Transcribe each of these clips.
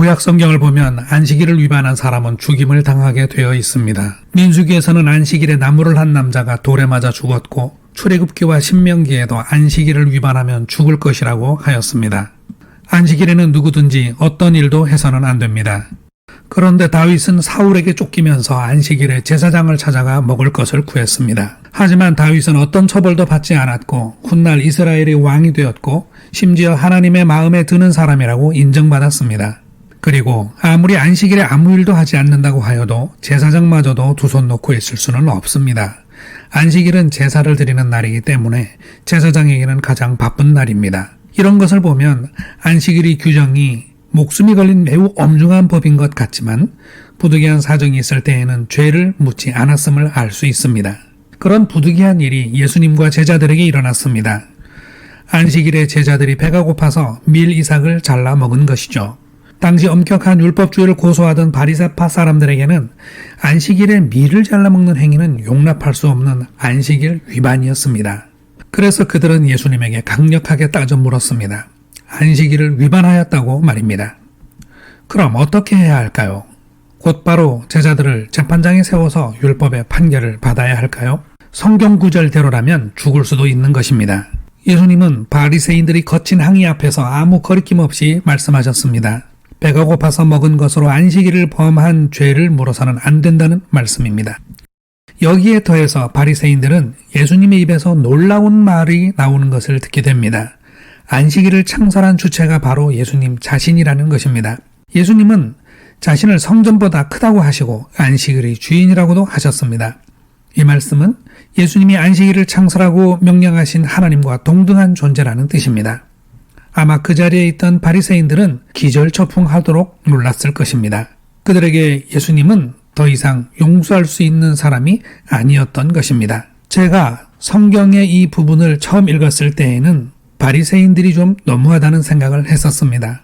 구약 성경을 보면 안식일을 위반한 사람은 죽임을 당하게 되어 있습니다. 민수기에서는 안식일에 나무를 한 남자가 돌에 맞아 죽었고 출애굽기와 신명기에도 안식일을 위반하면 죽을 것이라고 하였습니다. 안식일에는 누구든지 어떤 일도 해서는 안 됩니다. 그런데 다윗은 사울에게 쫓기면서 안식일에 제사장을 찾아가 먹을 것을 구했습니다. 하지만 다윗은 어떤 처벌도 받지 않았고 훗날 이스라엘의 왕이 되었고 심지어 하나님의 마음에 드는 사람이라고 인정받았습니다. 그리고 아무리 안식일에 아무 일도 하지 않는다고 하여도 제사장마저도 두 손 놓고 있을 수는 없습니다. 안식일은 제사를 드리는 날이기 때문에 제사장에게는 가장 바쁜 날입니다. 이런 것을 보면 안식일의 규정이 목숨이 걸린 매우 엄중한 법인 것 같지만 부득이한 사정이 있을 때에는 죄를 묻지 않았음을 알 수 있습니다. 그런 부득이한 일이 예수님과 제자들에게 일어났습니다. 안식일에 제자들이 배가 고파서 밀 이삭을 잘라 먹은 것이죠. 당시 엄격한 율법주의를 고소하던 바리새파 사람들에게는 안식일에 밀을 잘라 먹는 행위는 용납할 수 없는 안식일 위반이었습니다. 그래서 그들은 예수님에게 강력하게 따져 물었습니다. 안식일을 위반하였다고 말입니다. 그럼 어떻게 해야 할까요? 곧바로 제자들을 재판장에 세워서 율법의 판결을 받아야 할까요? 성경 구절대로라면 죽을 수도 있는 것입니다. 예수님은 바리새인들이 거친 항의 앞에서 아무 거리낌 없이 말씀하셨습니다. 배가 고파서 먹은 것으로 안식일을 범한 죄를 물어서는 안 된다는 말씀입니다. 여기에 더해서 바리새인들은 예수님의 입에서 놀라운 말이 나오는 것을 듣게 됩니다. 안식일을 창설한 주체가 바로 예수님 자신이라는 것입니다. 예수님은 자신을 성전보다 크다고 하시고 안식일의 주인이라고도 하셨습니다. 이 말씀은 예수님이 안식일을 창설하고 명령하신 하나님과 동등한 존재라는 뜻입니다. 아마 그 자리에 있던 바리새인들은 기절초풍하도록 놀랐을 것입니다. 그들에게 예수님은 더 이상 용서할 수 있는 사람이 아니었던 것입니다. 제가 성경의 이 부분을 처음 읽었을 때에는 바리새인들이 좀 너무하다는 생각을 했었습니다.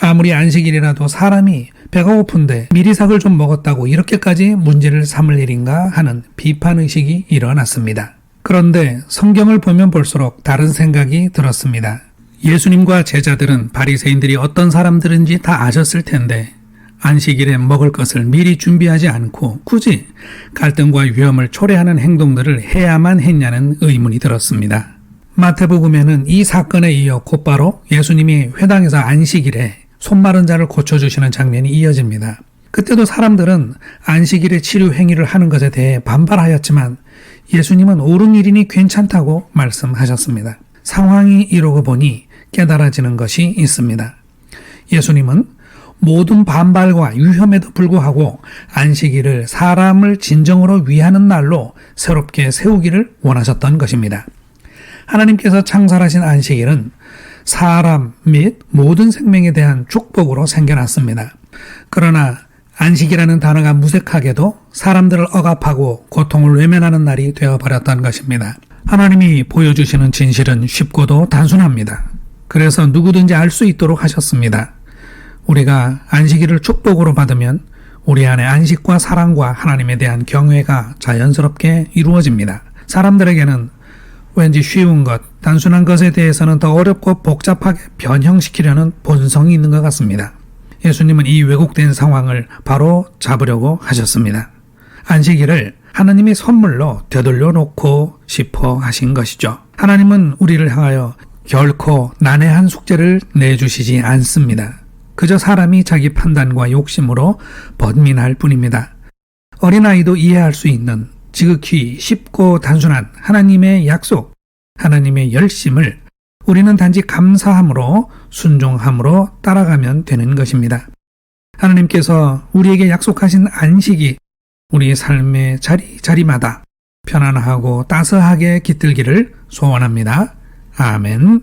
아무리 안식일이라도 사람이 배가 고픈데 미리삭을 좀 먹었다고 이렇게까지 문제를 삼을 일인가 하는 비판 의식이 일어났습니다. 그런데 성경을 보면 볼수록 다른 생각이 들었습니다. 예수님과 제자들은 바리새인들이 어떤 사람들인지 다 아셨을 텐데 안식일에 먹을 것을 미리 준비하지 않고 굳이 갈등과 위험을 초래하는 행동들을 해야만 했냐는 의문이 들었습니다. 마태복음에는 이 사건에 이어 곧바로 예수님이 회당에서 안식일에 손 마른 자를 고쳐주시는 장면이 이어집니다. 그때도 사람들은 안식일에 치료 행위를 하는 것에 대해 반발하였지만 예수님은 옳은 일이니 괜찮다고 말씀하셨습니다. 상황이 이러고 보니 깨달아지는 것이 있습니다. 예수님은 모든 반발과 위험에도 불구하고 안식일을 사람을 진정으로 위하는 날로 새롭게 세우기를 원하셨던 것입니다. 하나님께서 창설하신 안식일은 사람 및 모든 생명에 대한 축복으로 생겨났습니다. 그러나 안식이라는 단어가 무색하게도 사람들을 억압하고 고통을 외면하는 날이 되어버렸던 것입니다. 하나님이 보여주시는 진실은 쉽고도 단순합니다. 그래서 누구든지 알 수 있도록 하셨습니다. 우리가 안식일을 축복으로 받으면 우리 안에 안식과 사랑과 하나님에 대한 경외가 자연스럽게 이루어집니다. 사람들에게는 왠지 쉬운 것, 단순한 것에 대해서는 더 어렵고 복잡하게 변형시키려는 본성이 있는 것 같습니다. 예수님은 이 왜곡된 상황을 바로 잡으려고 하셨습니다. 안식일을 하나님의 선물로 되돌려 놓고 싶어 하신 것이죠. 하나님은 우리를 향하여 결코 난해한 숙제를 내주시지 않습니다. 그저 사람이 자기 판단과 욕심으로 번민할 뿐입니다. 어린아이도 이해할 수 있는 지극히 쉽고 단순한 하나님의 약속, 하나님의 열심을 우리는 단지 감사함으로 순종함으로 따라가면 되는 것입니다. 하나님께서 우리에게 약속하신 안식이 우리 삶의 자리 자리마다 편안하고 따스하게 깃들기를 소원합니다. 아멘.